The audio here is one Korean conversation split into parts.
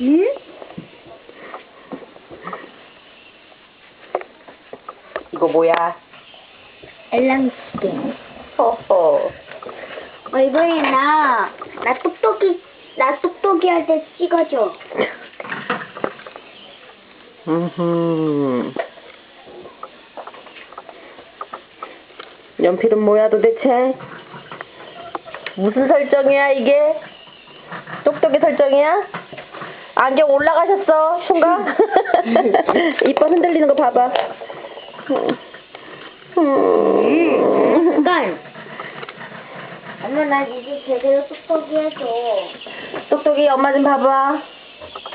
응? 이거 뭐야? 엘랑스킨. 허허. 어, 이번에 나, 나 똑똑이, 나 똑똑이 할 때 찍어줘. 연필은 뭐야 도대체? 무슨 설정이야 이게? 똑똑이 설정이야? 안경 올라가셨어 순간? 이뻐 흔들리는 거 봐봐. 음. 잠깐. 엄마, 나 이제 제대로 똑똑이 해줘. 똑똑이 엄마 좀 봐봐.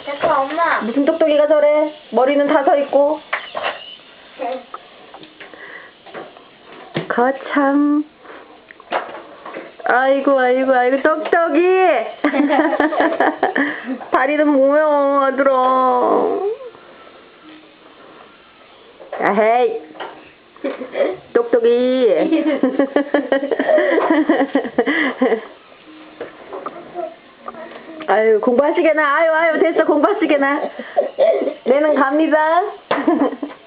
잠깐, 엄마. 무슨 똑똑이가 저래? 머리는 다 서 있고. 거참. 아이고, 아이고, 아이고, 똑똑이! 다리는 뭐야, 아들아. 야 헤이, 똑똑이. 아유, 공부하시게나. 아유, 아유, 됐어, 공부하시게나. 내는 갑니다.